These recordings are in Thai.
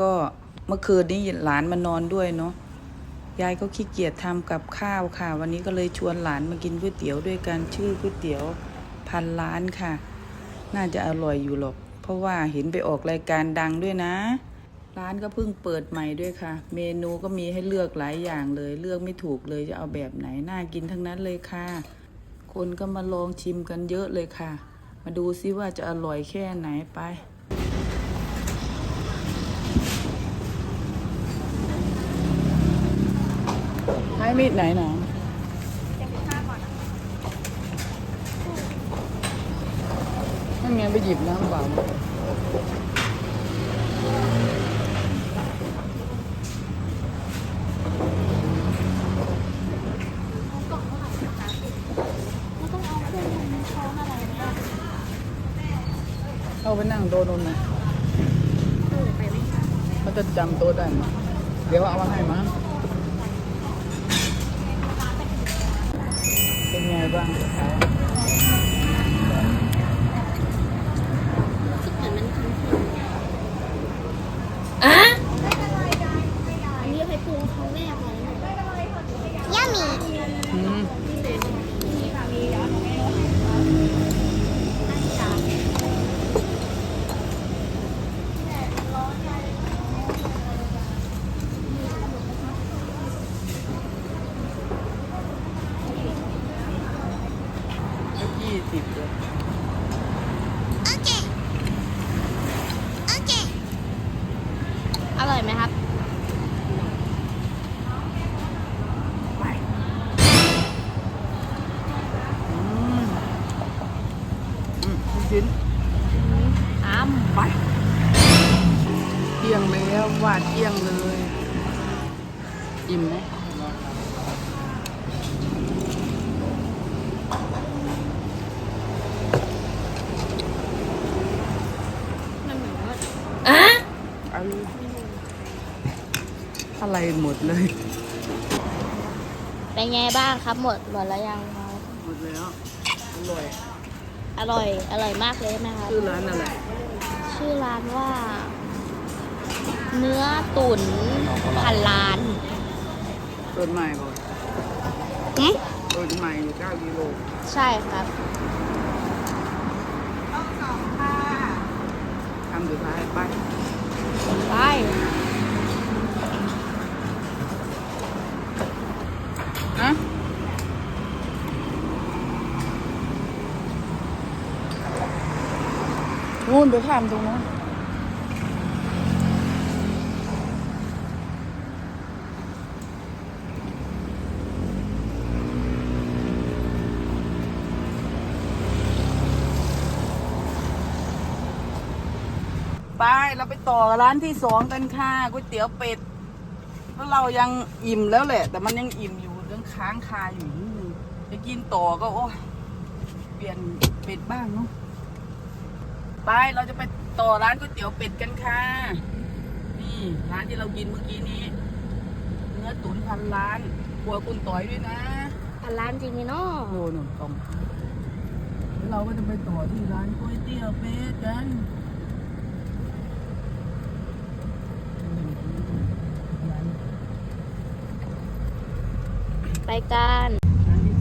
ก็เมื่อคืนนี้หลานมานอนด้วยเนาะยายก็ขี้เกียจทำกับข้าวค่ะ วันนี้ก็เลยชวนหลานมากินก๋วยเตี๋ยวด้วยกันชื่อก๋วยเตี๋ยวพันล้านค่ะ น่าจะอร่อยอยู่หรอก เพราะว่าเห็นไปออกรายการดังด้วยนะ ร้านก็เพิ่งเปิดใหม่ด้วยค่ะ เมนูก็มีให้เลือกหลายอย่างเลย เลือกไม่ถูกเลยจะเอาแบบไหนน่ากินทั้งนั้นเลยค่ะ คนก็มาลองชิมกันเยอะเลยค่ะ มาดูซิว่าจะอร่อยแค่ไหนไป มีดไหนหนานั่นไงไปหยิบน้ำเปล่าเข้าไปนั่งโต๊ะนู้นนะเออไปไหมคะเขาจะจำต๊ะได้ไหมเดี๋ยวเอามาให้มั้ง เป็นไงบ้าง รู้สึกเหมือนมันคุ้นๆอะอันนี้ให้ปรุงครั้งแรกเลยย่ามี อืมยี่สิบเลย อร่อยไหมครับ อืมอืมลูกชิ้น อ้ำ ไปเที่ยงแล้ววาดเที่ยงเลย อิ่มไหม มันเหมือนว่าอะ อะไรอะไรหมดเลย เป็นไงบ้างครับ หมดหมดแล้วยังครับหมดแล้วอร่อย อร่อย อร่อยมากเลยใช่ไหมครับ ชื่อร้านอะไร ชื่อร้านว่า เนื้อตุ๋นพันล้านต้นใหม่บอกหึต้นใหม่อยู่เก้ากิโล ใช่ครับ ทำสุดท้ายไป ไปนะนู่นไปข้ามตรงนู้นไป เราไปต่อร้านที่สองกันค่ะก๋วยเตี๋ยวเป็ดเพราะเรายังอิ่มแล้วแหละ แต่มันยังอิ่มอยู่เรื่องค้างคาอยู่นิดนึงจะกินต่อก็โอ้ยเปลี่ยนเป็ดบ้างเนาะไปเราจะไปต่อร้านก๋วยเตี๋ยวเป็ดกันค่ะ นี่ร้านที่เรากินเมื่อกี้นี้ เนื้อตุ๋นพันล้านครัวคุณต่อยด้วยนะพันล้านจริงไหมเนาะโอ้หนุ่มตรงแล้วเราก็จะไปต่อที่ร้านก๋วยเตี๋ยวเป็ดกัน ไปกัน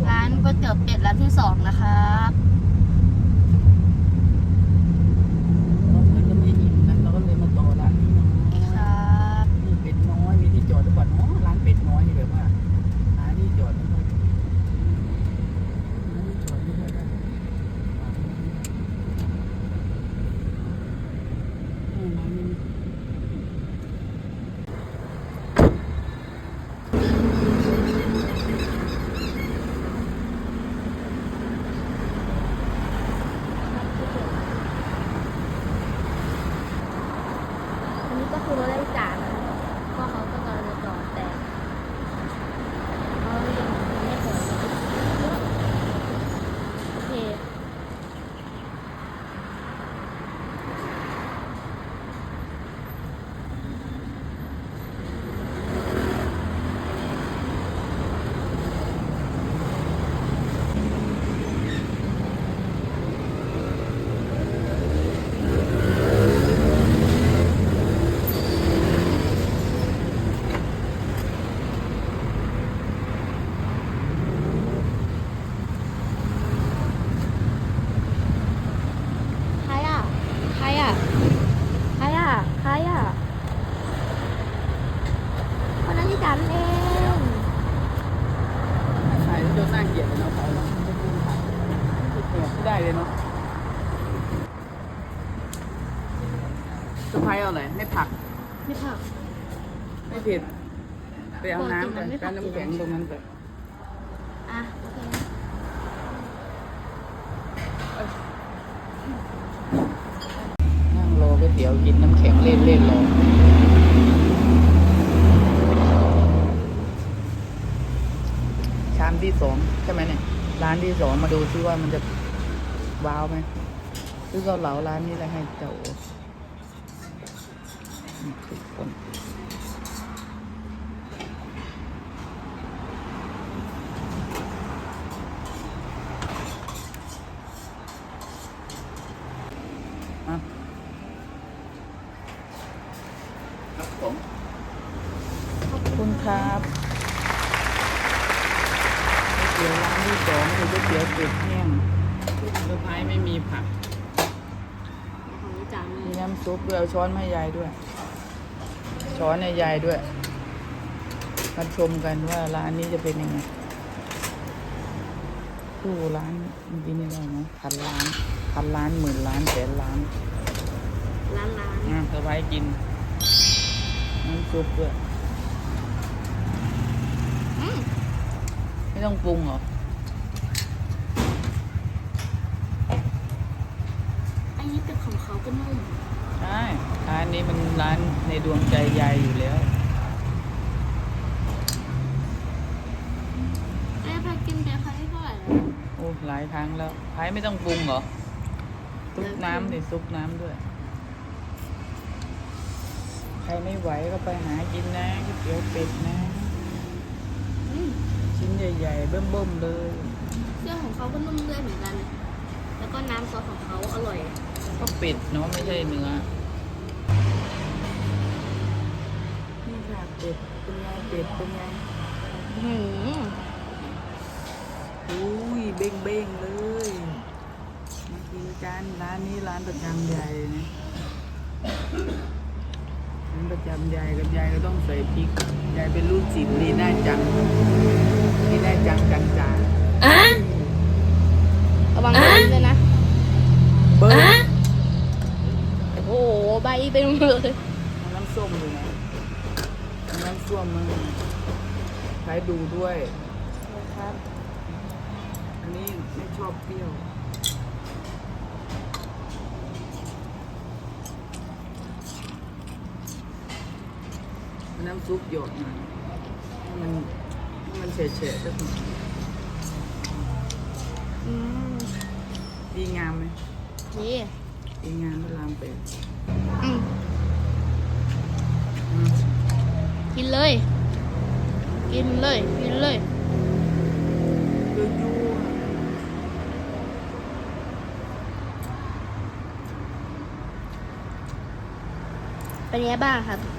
ร้านก๋วยเตี๋ยวเป็ดร้านที่สองนะครับ เราจะไม่อิ่มกันเราก็เลยมาต่อร้านนี้ ครับ มีเป็ดน้อย มีที่จอดหรือเปล่าเนาะร้านเป็ดน้อยนี่แบบว่าหาที่จอดไม่ได้หาที่จอดไม่ได้นะอืมร้านนี้ เลยเนาะสะพายเอาอะไรไม่ผัก ไม่ผัก ไม่เผ็ด ไปเอาน้ำไป ป กติมันไม่ผัร้ากนน้ำแข็งตรงนั้นไปอะโอเคนั่งรอก๋วยเตี๋ยวกินน้ำแข็งเล่นเล่นรอชามที่สองใช่ไหมเนี่ย ร้านที่สองมาดูซิว่ามันจะว้าวไหมซื้อเกาเหลาร้านนี้แหละให้เจ้าทุกคน ส์ไม่มีผักของจานมีนี้น้ำซุปด้วยเอาช้อนมาให้ยายด้วย ช้อนให้ยายด้วยมาชมกันว่าร้านนี้จะเป็นยังไงสู้ร้านเมื่อกี้นี่ได้ไหมพันล้านพันล้านหมื่นล้านแสนล้านร้านร้านอะเซอร์ไพรส์กินน้ำซุปด้วยอืมไม่ต้องปรุงเหรอ อันนี้เป็น ของเขาก็นุ่มใช่ร้านนี้มันร้านในดวงใจยายอยู่แล้วเอ้ยพากินไปครั้งที่เท่าไหร่แล้วโอ้หลายครั้งแล้วพายไม่ต้องปรุงเหรอซุปน้ำนี่ซุปน้ำด้วย ใครไม่ไหวก็ไปหากินนะก๋วยเตี๋ยวเป็ดนะ อืมชิ้นใหญ่ๆเบิ่มๆเลย เสื้อของเขาก็นุ่มด้วยเหมือนกัน แล้วก็น้ำซอสของเขาอร่อย ก็เป็ดเนาะไม่ใช่เนื้อนี่ค่ะเป็ดเป็นไงเป็ดเป็นไงหืมอุ้ยเบ้งเบ้งๆเลยมากินกันร้านนี้ร้านประจำใหญ่นะร้านประจำใหญ่กับยายก็ต้องใส่พริกยายเป็นลูกจิ๋วลีน่าจัง เต็มเลยเอาน้ำส้มดูนะเอาน้ำส้มมาใช้ดูด้วยครับ อันนี้ไม่ชอบเปรี้ยวน้ำซุปหยดหน่อยให้มันให้มันเฉะๆสักหน่อยอืมดีงามไหมนี่ดีงามพระรามเป็นอืมอืม กินเลย กินเลย กินเลยเป็นยังไงบ้างครับ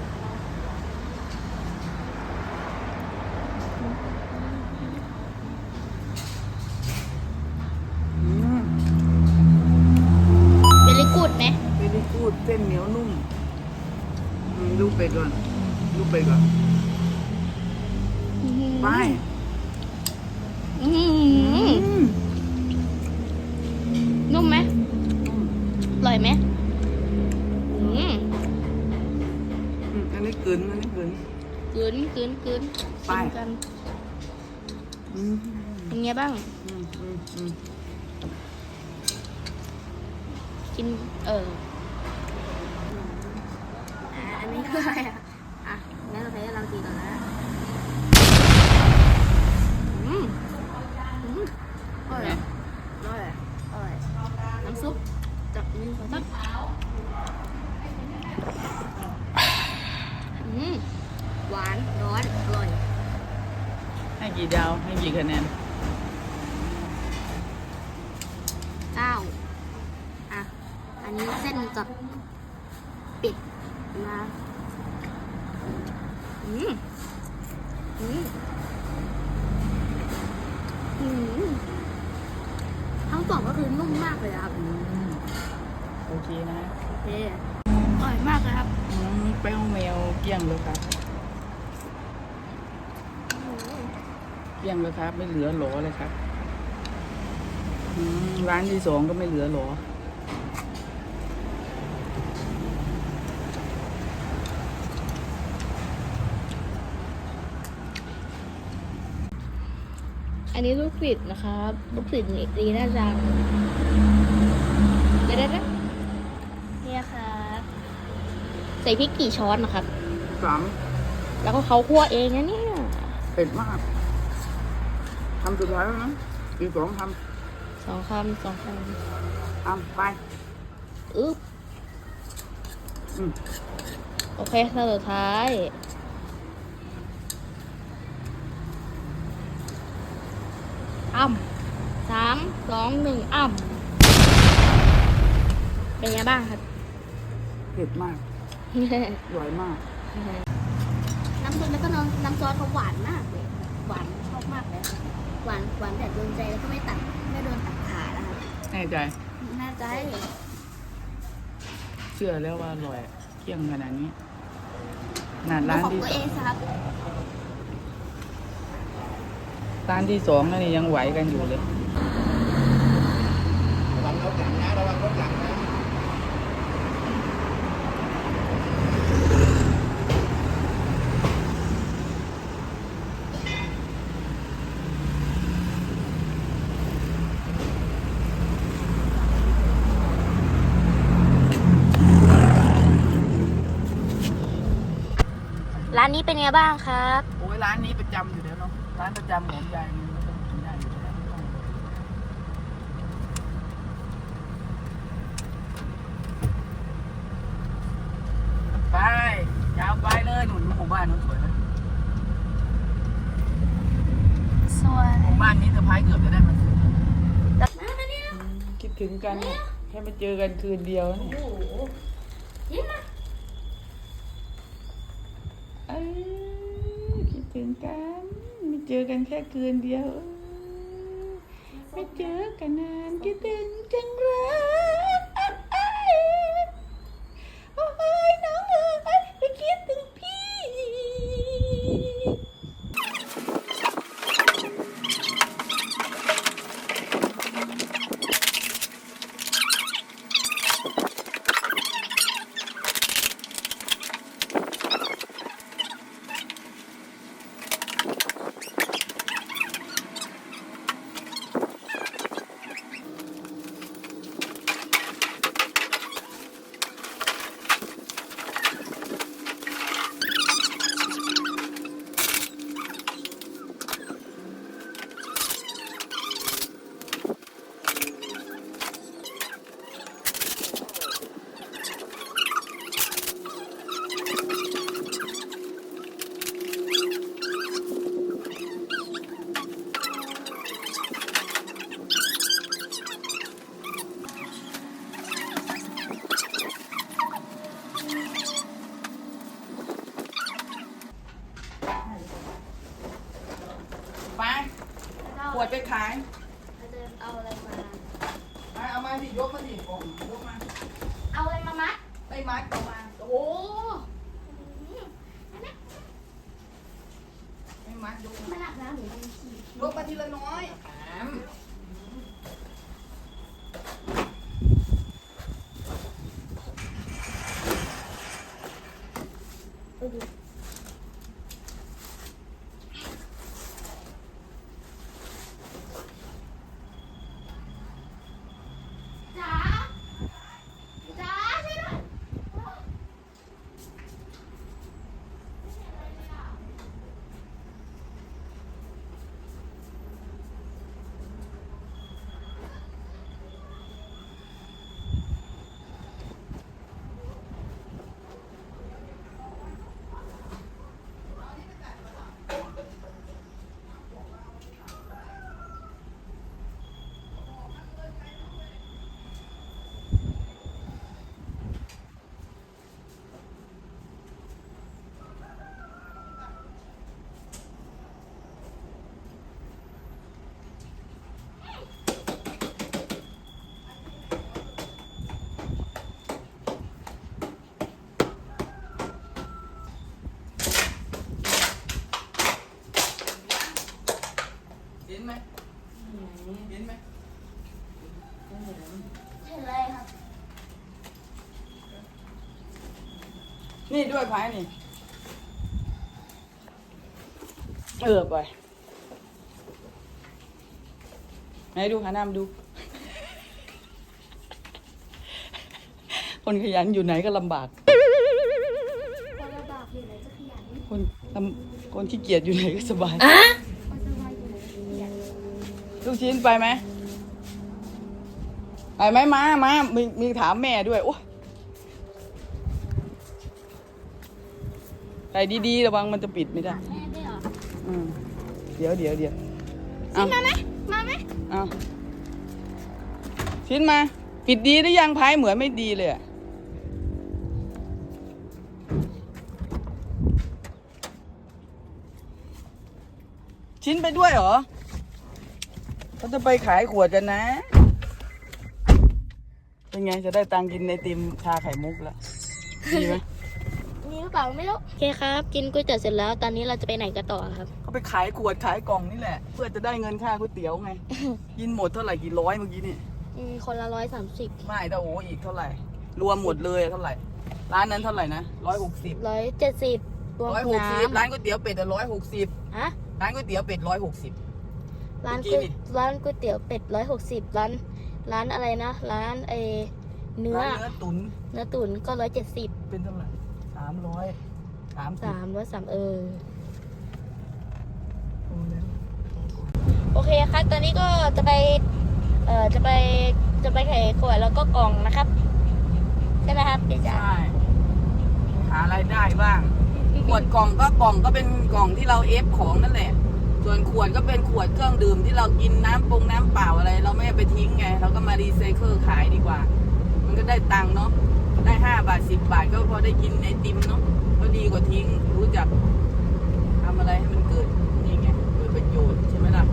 กลืนอันนี้กลืนกลืนกลืนกลืนไป กินกันอืมเป็นไงบ้าง อืมอืมอืมกิน เอออ่าอันนี้คืออะไรอะอะงั้นเราใช้เรากินก่อนนะอืมอืมอร่อยอร่อยอร่อยน้ำซุปจับนี่ก่อนสักอืมหวาน ร้อน อร่อย ให้กี่ดาวให้กี่คะแนน เก้าอะ อันนี้เส้นกับปิดมาอืมอืมอืมทั้งสองก็คือนุ่มมากเลยครับอืมโอเคนะโอเคอร่อยมากเลยครับอืมแป้งแมวเกลี้ยงเลยครับ เกลี้ยงเลยครับ ไม่เหลือโหลเลยครับออืมร้านที่สองก็ไม่เหลือเหรอ อันนี้ลูกศิษย์นะครับ ลูกศิษย์ดีน่าจังเดี๋ยวๆนะเนี่ยครับ ใส่พริกกี่ช้อนนะครับ สามแล้วก็เขาคั่วเองนะเนี่ยเผ็ดมากทำสุดท้ายแล้วนะอีกสองทสองคำสองคำทำไปำอึ๊บอืม โอเคคำสุดท้าย อ่ำสามสองหนึ่งอ่ำเป็นไงบ้างครับเผ็ดมากอร่อยมาก น้ำซุปแล้วก็น้ำน้ำซอสเขาหวานมากเลยหวานชอบมากเลยหวานหวานแบบโดนใจแล้วก็ไม่ตัดไม่โดนตัดขานะครับแน่ใจน่าใจ เชื่อแล้วว่าอร่อยเที่ยงขนาดนี้ขนาดแล้ร้าวนของที่ ตัวเองครับ ร้านที่สองนั่นนี่ยังไหวกันอยู่เลยระวังรถหลังนะระวังรถหลังนะร้านนี้เป็นไงบ้างครับ โอ้ยร้านนี้ประจำอยู่แล้วเนาะ ร้านประจำของยายมันก็ต้องกินได้อยู่แล้วไปยาวไปเลยหนุนหมู่บ้านนู้นสวยนะสวยหมู่บ้านนี้สะพายเกือบจะได้มาซื้อมาเนี่ยคิดถึงกันเนี่ยแค่มาเจอกันคืนเดียวนี่โอ้โหยิ้มมาเอ้ยคิดถึงกัน เจอกันแค่คืนเดียว ไม่เจอกันนานคิดถึงจังเลย นี่ด้วยพายนี่ เออไปไหนดูหาน้ำดู คนขยันอยู่ไหนก็ลำบากเราลำบากอยู่ไหนจะขยันคนลำคนขี้เกียจอยู่ไหนก็สบาย คนสบายอยู่ไหนจะขยันลูกชิ้นไปไหมไปไหมมามามีมีถามแม่ด้วยโอ้ใส่ดีๆ ระวังมันจะปิดไม่ได้แม่ได้เหรออืมเดี๋ยวเดี๋ยวเดี๋ยวซิเอามาไหมมาไหมเอาชิ้นมา ปิดดีหรือยังพายเหมือนไม่ดีเลยอะชิ้นไปด้วยเหรอเขาจะไปขายขวดกันนะ เป็นไงจะได้ตังค์กินในติมชาไข่มุกแล้วดีไหมนี่ห รือเปล่าไม่รู้ โอเคครับ กินก๋วยเตี๋ยวเสร็จแล้ว ตอนนี้เราจะไปไหนกันต่อครับ เขาไปขายขวดขายกล่องนี่แหละ เพื่อจะได้เงินค่าก๋วยเตี๋ยวไง กินหมดเท่าไหร่กี่ร้อยเมื่อกี้นี่ อืมคนละร้อยสามสิบไม่แต่โอ้อีกเท่าไหร่ รวมหมดเลยเท่าไหร่ ร้านนั้นเท่าไหร่นะร้อยหกสิบร้อยเจ็ดสิบรวมร้อยหกน้สิบร้านก๋วยเตี๋ยวเป็ดร้อยหกสิบำฮะร้านก๋วยเตี๋ยวเป็ดร้อยหกสิบ ร้านเมื่ก๋อวยกี้นี่ ร้านก๋วยเตี๋ยวเป็ดร้อยหกสิบร้าน ร้านอะไรนะ ร้านเอเนื้อ ร้านเนื้อตุ๋นเนื้อตุ๋นก็ร้อยเจ็ดสิบเป็นเท่าไหร่ สามร้อยสามสิบสามร้อยสามเออโอ้แล้วโอเคครับ ตอนนี้ก็จะไป เอ่อ จะไป จะไปไขขวดแล้วก็กล่องนะครับ ใช่ไหมครับพี่จ๋าใช่หารายได้บ้างขวดกล่องก็กล่องก็เป็นกล่องที่เราเอฟของนั่นแหละ ส่วนขวดก็เป็นขวดเครื่องดื่มที่เรากินน้ำปรุงน้ำเปล่าอะไร เราไม่เอาไปทิ้งไง เราก็มารีไซเคิลขายดีกว่า มันก็ได้ตังค์เนาะ ได้ห้าบาทสิบบาทก็พอได้กินไอติมเนาะก็ดีกว่าทิ้งรู้จักทำอะไรให้มันเกิดนี่ไงเกิดประโยชน์ใช่ไหมล่ะ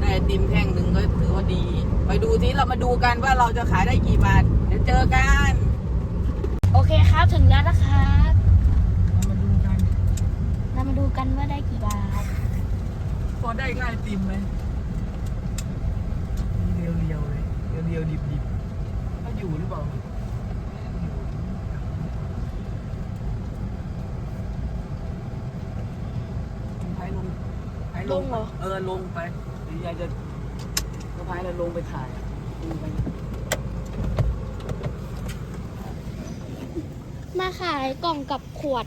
ได้ไอติมแท่งหนึ่งก็ถือว่าดี ไปดูที่เรามาดูกันว่าเราจะขายได้กี่บาทเดี๋ยวเจอกันโอเคครับถึงแล้วนะครับเรามาดูกันเรามาดูกันว่าได้กี่บาทพอได้ง่ายติมไหมเรียวเรียวๆเลยเรียวเรียวดิบดิบๆเขาอยู่หรือเปล่าพายลงพาย ลงเหรอ เออลงไปเดี๋ยวยายจะก็พายแล้วลงไปถ่ายลงไปมาขายกล่องกับขวด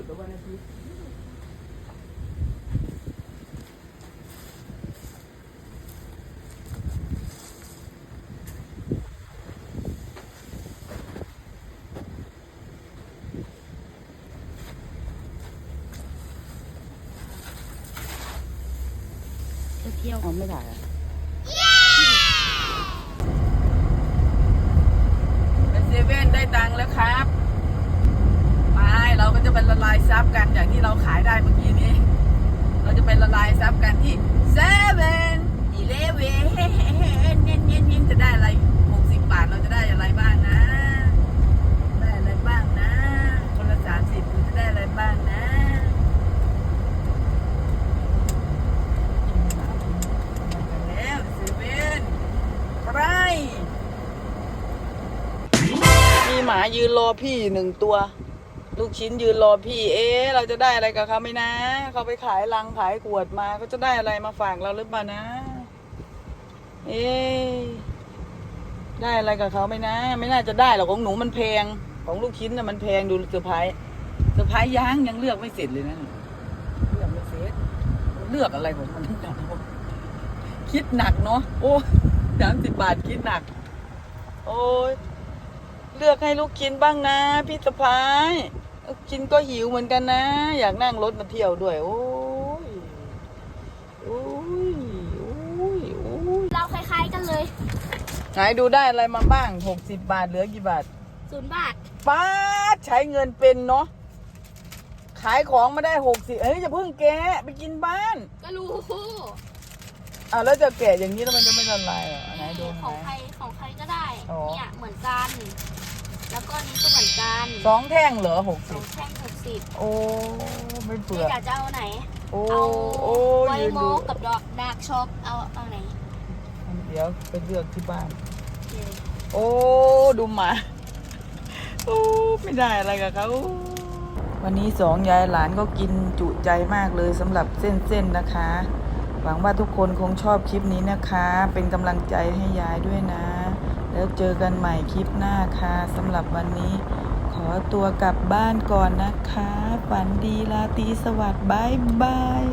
ดเหรอวันอาทิตย์เที่ยว เอาไม่ถ่ายอะเป็นเซเว่นได้ตังค์แล้วครับไปเราก็จะเป็นละลายซับกันอย่างที่ เราขายได้เมื่อกี้นี้ เราจะเป็นละลายซับกันที่เซเว่นอีเลเว่นเน้นเน้นเน้นจะได้อะไรหกสิบบาทเราจะได้อะไรบ้างนะ ได้อะไรบ้างนะ คนละสามสิบเราจะได้อะไรบ้างนะแล้วเซเว่นอะไรมีหมายืนรอพี่หนึ่งตัว ลูกชิ้นยืนรอพี่เอ๊เราจะได้อะไรกับเขาไหมนะ เขาไปขายลังขายขวดมาเขาจะได้อะไรมาฝากเราหรือเปล่านะ เอ๊ได้อะไรกับเขาไหมนะ ไม่น่าจะได้หรอกของหนูมันแพง ของลูกชิ้นน่ะมันแพงดูเซอร์ไพรส์เซอร์ไพรส์ยังยังเลือกไม่เสร็จเลยนะเลือกไม่เสร็จเลือกอะไรของมันทั้งนั้นวะคิดหนักเนาะโอ้สามสิบบาทคิดหนัก โอ้ยเลือกให้ลูกกินบ้างนะพี่สะพ้าย กกินก็หิวเหมือนกันนะ อยากนั่งรถมาเที่ยวด้วย โอ้ยโอ้ยโอ้ยโอ้ยเราคล้ายๆกันเลย ไหนดูได้อะไรมาบ้างหกสิบบาทเหลือกี่บาทศูนย์บาทป้าดใช้เงินเป็นเนาะขายของมาได้หกสิบเอ้ยจะเพิ่งแกะไปกินบ้านก็รู้อ่าวแล้วจะแกะอย่างนี้แล้วมันจะไม่ละลายเหรอไหนดูของไหใครนของใครก็ได้ อ๋อ เนี่ยเหมือนกัน แล้วก็อันนี้ก็เหมือนกันสองแท่งเหรอหกสสิอบงแท่งหกสิบโอ้ไม่เปลืนี่อกอยากจะเอาไหน โอ้เอาโอ้ไวยืนโมดูกกับดอกดาร์กช็อกเอาเอาไหนเดี๋ยวไปเลือกที่บ้านโอเคโอ้ดูหมาโอ้ไม่ได้อะไรกับเขาวันนี้สองยายหลานก็กินจุใจมากเลยสำหรับเส้นๆนะคะ หวังว่าทุกคนคงชอบคลิปนี้นะคะ เป็นกำลังใจให้ยายด้วยนะ แล้วเจอกันใหม่คลิปหน้าค่ะสำหรับวันนี้ ขอตัวกลับบ้านก่อนนะคะ ฝันดีราตรีสวัสดิ์บายบาย